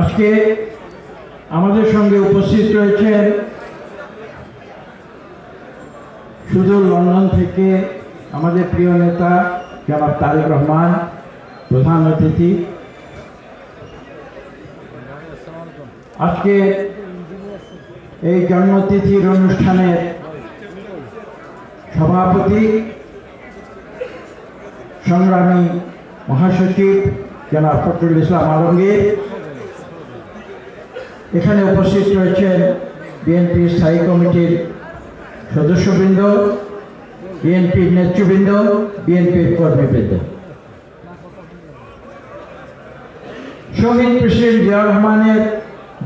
আজকে আমাদের সঙ্গে উপস্থিত রয়েছেন সুদূর লন্ডন থেকে আমাদের প্রিয় নেতা জনাব তারেক রহমান, প্রধান অতিথি। আজকে এই জন্মতিথির অনুষ্ঠানের সভাপতি, সংগ্রামী মহাসচিব জনাব ফখরুল ইসলাম আলমগীর এখানে উপস্থিত রয়েছেন বিএনপির স্থায়ী কমিটির সদস্যবৃন্দ বিএনপির নেতৃবৃন্দ, বিএনপির কর্মীবৃন্দ। শহীদ প্রেসিডেন্ট জিয়া রহমানের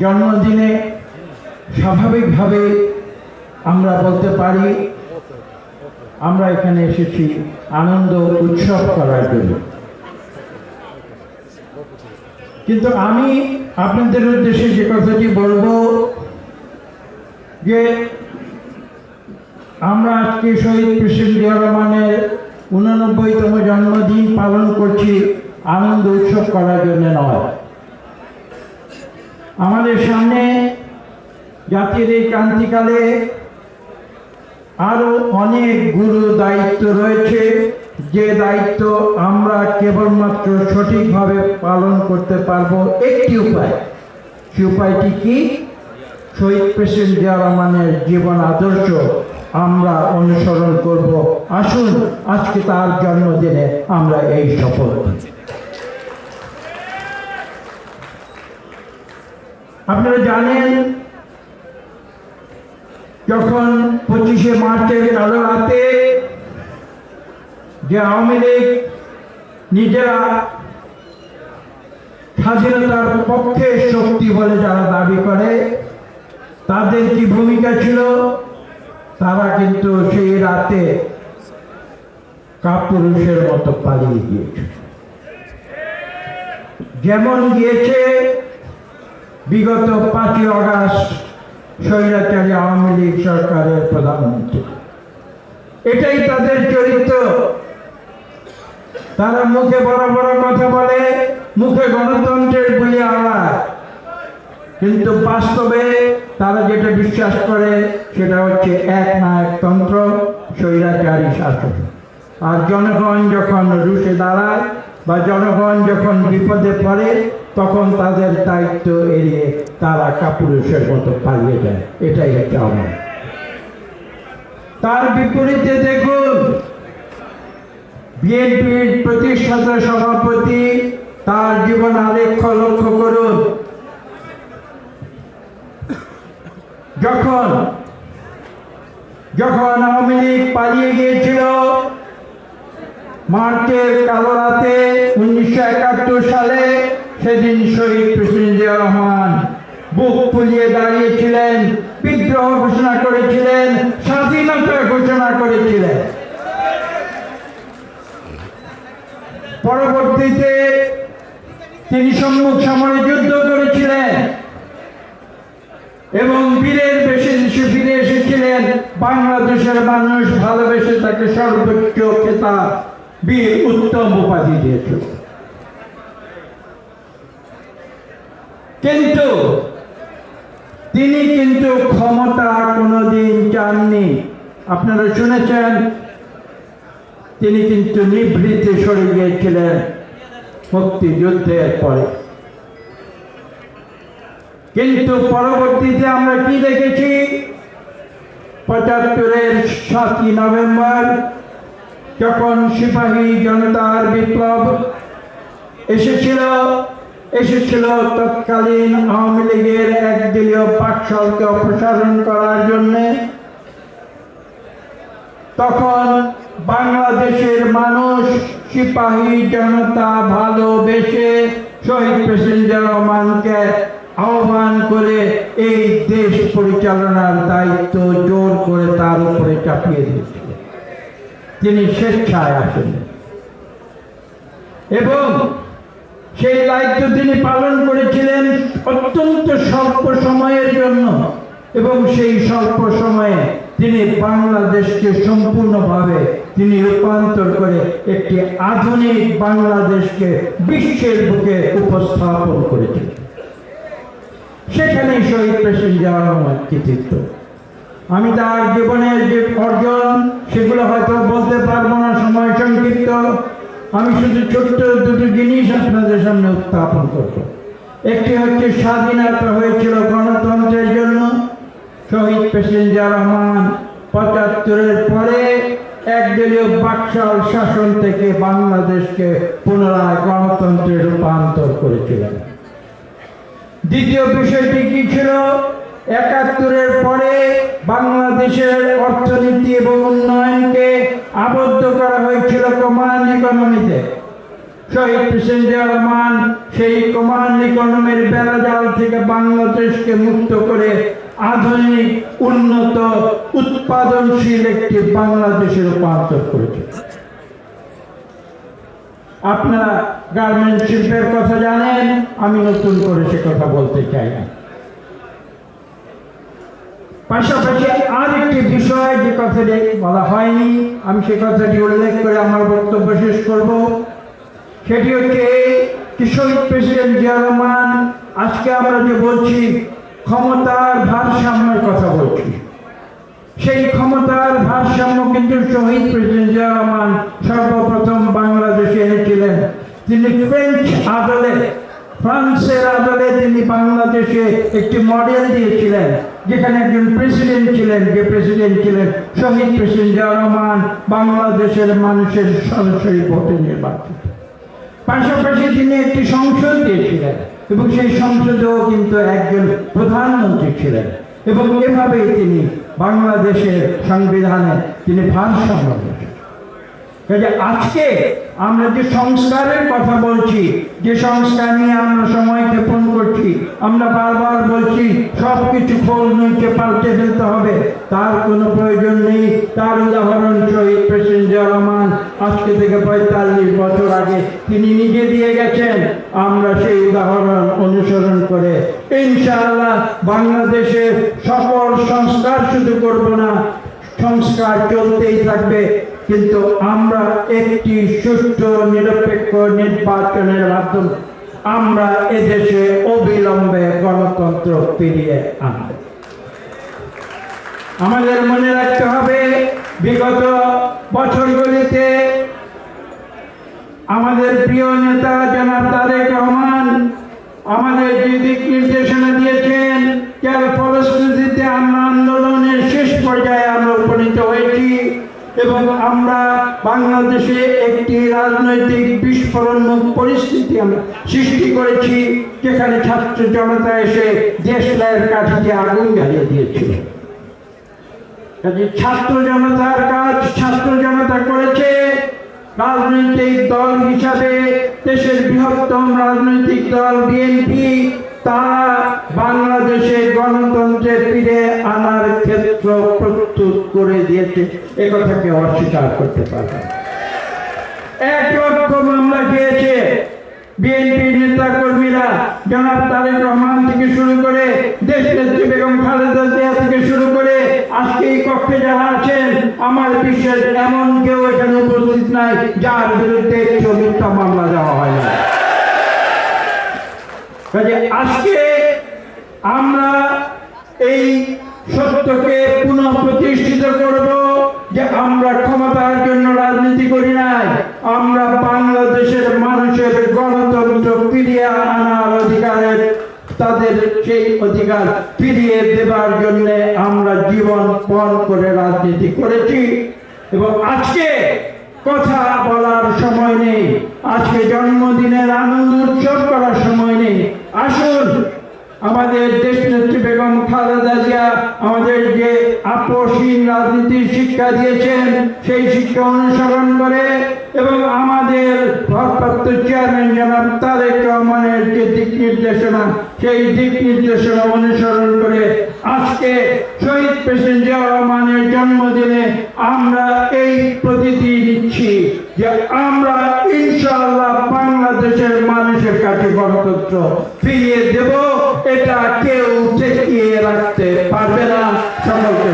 জন্মদিনে স্বাভাবিকভাবে আমরা বলতে পারি, আমরা এখানে এসেছি আনন্দ উৎসব করার জন্য। কিন্তু আমি আপনাদের উদ্দেশ্যে যে কথাটি বলব যে আমরা আজকে শহীদ প্রেসিডেন্ট জিয়া রহমানের উননব্বইতম জন্মদিন পালন করছি আনন্দ উৎসব করার জন্য নয়। আমাদের সামনে জাতির এই ক্রান্তিকালে আরও অনেক গুরু দায়িত্ব রয়েছে। যে দায়িত্ব আমরা কেবলমাত্র সঠিকভাবে পালন করতে পারব, একটি উপায়। সে উপায়টি কি? শহীদ প্রেসিডেন্ট জিয়া রহমানের জীবন আদর্শ আমরা অনুসরণ করব। আসুন, আজকে তার জন্মদিনে আমরা এই শপথ আপনারা জানেন, যখন পঁচিশে মার্চের কালো রাতে যে আওয়ামী লীগ নিজেরা স্বাধীনতার পক্ষে শক্তি বলে যারা দাবি করে, তাদের কি ভূমিকা ছিল? তারা কিন্তু সেই রাতে কাপুরুষের মতো পালিয়ে গিয়েছে। যেমন গিয়েছে বিগত পাঁচই অগাস্ট স্বৈরাচারী আওয়ামী লীগ সরকারের প্রধানমন্ত্রী। এটাই তাদের চরিত্র। তারা মুখে বড় বড় কথা বলে, মুখে গণতন্ত্রের বলি আওয়াজ কিন্তু বাস্তবে তারা যেটা বিশ্বাস করে, সেটা হচ্ছে এক নায়কতন্ত্র স্বৈরাচারী শাসন। আর জনগণ যখন রুশে দাঁড়ায় বা জনগণ যখন বিপদে পড়ে, তখন তাদের দায়িত্ব এড়িয়ে তারা কাপুরুষের মতো পালিয়ে যায়। এটাই হচ্ছে আমার। তার বিপরীতে দেখুন বিএনপির প্রতিষ্ঠাতা সভাপতি তার জীবন আলেখ্য লক্ষ্য করুন। যখন যখন আওয়ামী লীগ পালিয়ে গিয়েছিল, মার্চের কালো রাতে উনিশশো একাত্তর সালে সেদিন শহীদ প্রেসিডেন্ট রহমান বুক ফুলিয়ে দাঁড়িয়েছিলেন, বিদ্রোহ ঘোষণা করেছিলেন, স্বাধীনতা ঘোষণা করেছিলেন। পরবর্তীতে তিনি সম্মুখ সমরে যুদ্ধ করেছিলেন এবং বীরের বেশে দেশে ফিরে এসেছিলেন। বাংলাদেশের মানুষ ভালোবেসে তাকে সর্বোচ্চ খেতাব বীর উত্তম উপাধি দিয়েছিল কিন্তু তিনি কিন্তু ক্ষমতা কোনোদিন চাননি। আপনারা শুনেছেন তিনি কিন্তু নিভৃতে সরে গিয়েছিলেন মুক্তিযুদ্ধের পরে। কিন্তু পরবর্তীতে আমরা কি দেখেছি? পঁচাত্তরের সাতই নভেম্বর, যখন সিপাহী জনতার বিপ্লব এসেছিল এসেছিল তৎকালীন আওয়ামী লীগের একদলীয় পাকশালকে অপসারণ করার জন্যে। তখন বাংলাদেশের মানুষ সিপাহী জনতা ভালোবেসে শহীদ প্রেসিডেন্ট রহমানকে আহ্বান করে এই দেশ পরিচালনার দায়িত্ব জোর করে তার উপরে চাপিয়ে দিয়েছিল তিনি স্বেচ্ছায় আসেন। এবং সেই দায়িত্ব তিনি পালন করেছিলেন অত্যন্ত স্বল্প সময়ের জন্য। এবং সেই স্বল্প সময়ে তিনি বাংলাদেশকে সম্পূর্ণভাবে তিনি রূপান্তর করে একটি আধুনিক বাংলাদেশকে বিশ্বের বুকে উপস্থাপন করেছিলেন এটাই শহীদ প্রেসিডেন্ট জিয়াউর রহমান কৃতিত্ব। আমি তার জীবনের যে অর্জন, সেগুলো হয়তো বলতে পারব না, সময় সংক্ষিপ্ত। আমি শুধু ছোট্ট দুটো জিনিস আপনাদের সামনে উত্থাপন করব। একটি হচ্ছে স্বাধীনতা হয়েছিল গণতন্ত্রের জন্য। শহীদ প্রেসিডেন্ট জিয়া রহমান পঁচাত্তরের পরে একদলীয় বাকশাল শাসন থেকে বাংলাদেশকে পুনরায় গণতন্ত্রে রূপান্তর করেছিলেন। দ্বিতীয় বিষয়টি কি ছিল? একাত্তরের পরে বাংলাদেশের অর্থনীতি এবং উন্নয়নকে আবদ্ধ করা হয়েছিল কমান্ড ইকোনমিতে। শহীদ জিয়া রহমান সেই কমান্ড ইকোনমির বেড়াজাল থেকে বাংলাদেশকে মুক্ত করে আধুনিক উন্নত, উৎপাদনশীল একটি বাংলাদেশে রূপান্তর করেছে। আপনারা গার্মেন্ট শিল্পের কথা জানেন, আমি নতুন করে সে কথা বলতে চাই না। পাশাপাশি আর একটি বিষয় যে কথাটি বলা হয়নি, আমি সে কথাটি উল্লেখ করে আমার বক্তব্য শেষ করব। সেটি হচ্ছে শহীদ প্রেসিডেন্ট জিয়া রহমান, আজকে আমরা যে বলছি ক্ষমতার ভারসাম্যের কথা বলছি। সেই ক্ষমতার ভারসাম্য কিন্তু শহীদ প্রেসিডেন্ট জিয়া রহমান সর্বপ্রথম বাংলাদেশে এনেছিলেন। তিনি ফ্রেঞ্চ আদলে ফ্রান্সের আদলে তিনি বাংলাদেশে একটি মডেল দিয়েছিলেন, যেখানে একজন প্রেসিডেন্ট ছিলেন, যে প্রেসিডেন্ট ছিলেন শহীদ প্রেসিডেন্ট জিয়া রহমান, বাংলাদেশের মানুষের সরাসরি ভোটে নির্বাচিত। পাশাপাশি তিনি একটি সংসদ দিয়েছিলেন। এবং সেই সংসদেও কিন্তু একজন প্রধানমন্ত্রী ছিলেন। এবং এভাবেই তিনি বাংলাদেশের সংবিধানে তিনি ভারসাম্য। কাজে আজকে আমরা যে সংস্কারের কথা বলছি, যে সংস্কার নিয়ে আমরা সময় ক্ষেপণ করছি, আমরা বারবার বলছি সব কিছু খোল, নিচে পাল্টে ফেলতে হবে। তার কোনো প্রয়োজন নেই। তার উদাহরণ রহমান আজকে থেকে পঁয়তাল্লিশ বছর আগে তিনি নিজে দিয়ে গেছেন। আমরা সেই উদাহরণ অনুসরণ করে ইনশাআল্লাহ বাংলাদেশের সকল সংস্কার শুধু করব না, সংস্কার চলতেই থাকবে। কিন্তু আমরা একটি সুষ্ঠু, নিরপেক্ষ নির্বাচনের মাধ্যমে আমরা এদেশে অবিলম্বে গণতন্ত্র ফিরিয়ে আনব। আমাদের মনে রাখতে হবে, বিগত বছরগুলিতে আমাদের প্রিয় নেতা জনাব তারেক রহমান আমাদের যে দিক নির্দেশনা দিয়েছেন, যার ফলশ্রুতিতে আমরা আন্দোলনের শেষ পর্যায়ে আমরা উপনীত হয়েছি এবং আমরা বাংলাদেশে একটি রাজনৈতিক বিস্ফোরণমুখ পরিস্থিতি আমরা সৃষ্টি করেছি, যেখানে ছাত্র জনতা এসে দেশলাইয়ের কাঠিতে আগুন জ্বালিয়ে দিয়েছিল। ছাত্র জনতার কাজ ছাত্র জনতা করেছে রাজনৈতিক দল হিসাবে দেশের বৃহত্তম রাজনৈতিক দল বিএনপি তারা বাংলাদেশে গণতন্ত্রে ফিরে আনার ক্ষেত্র প্রস্তুত করে দিয়েছে। এ কথাকে অস্বীকার করতে পারবে এক লক্ষ মামলা খেয়েছে বিএনপি নেতা কর্মীরা জনাব তারেক রহমান থেকে শুরু করে দেশ নেত্রী বেগম খালেদা জিয়া থেকে শুরু করে আজকে এই কক্ষে যারা আছেন, আমার বিশ্বাস এমন কেউ এখানে উপস্থিত নাই, যার বিরুদ্ধে একটি মিথ্যা মামলা দেওয়া হয় না কাজে আজকে আমরা এই সত্যকে পুনঃ প্রতিষ্ঠিত করব যে আমরা ক্ষমতার জন্য রাজনীতি করি নাই, আমরা বাংলাদেশের মানুষের গণতন্ত্র ফিরিয়ে আনার তাদের সেই অধিকার ফিরিয়ে দেবার জন্য আমরা জীবন পণ করে রাজনীতি করেছি। এবং আজকে কথা বলার সময় নেই, আজকে জন্মদিনের আনন্দ উৎসব করার সময় নেই। আসুন, আমাদের দেশ নেত্রী বেগম খালেদা জিয়া আমাদের যে আপসহীন রাজনীতির শিক্ষা দিয়েছেন, সেই শিক্ষা অনুসরণ করে এবং আমাদের ভারপ্রাপ্ত চেয়ারম্যান জনাব তারেক রহমানের যে দিক নির্দেশনা সেই দিক নির্দেশনা অনুসরণ করে আজকে শহীদ প্রেসিডেন্ট জিয়া রহমানের জন্মদিনে আমরা এই প্রতিটি দিচ্ছি যে আমরা ইনশাআল্লাহ বাংলাদেশের মানুষের কাছে গণতন্ত্র ফিরিয়ে দেব। এটা কেউ ঠেকিয়ে রাখতে পারবে না। সকলকে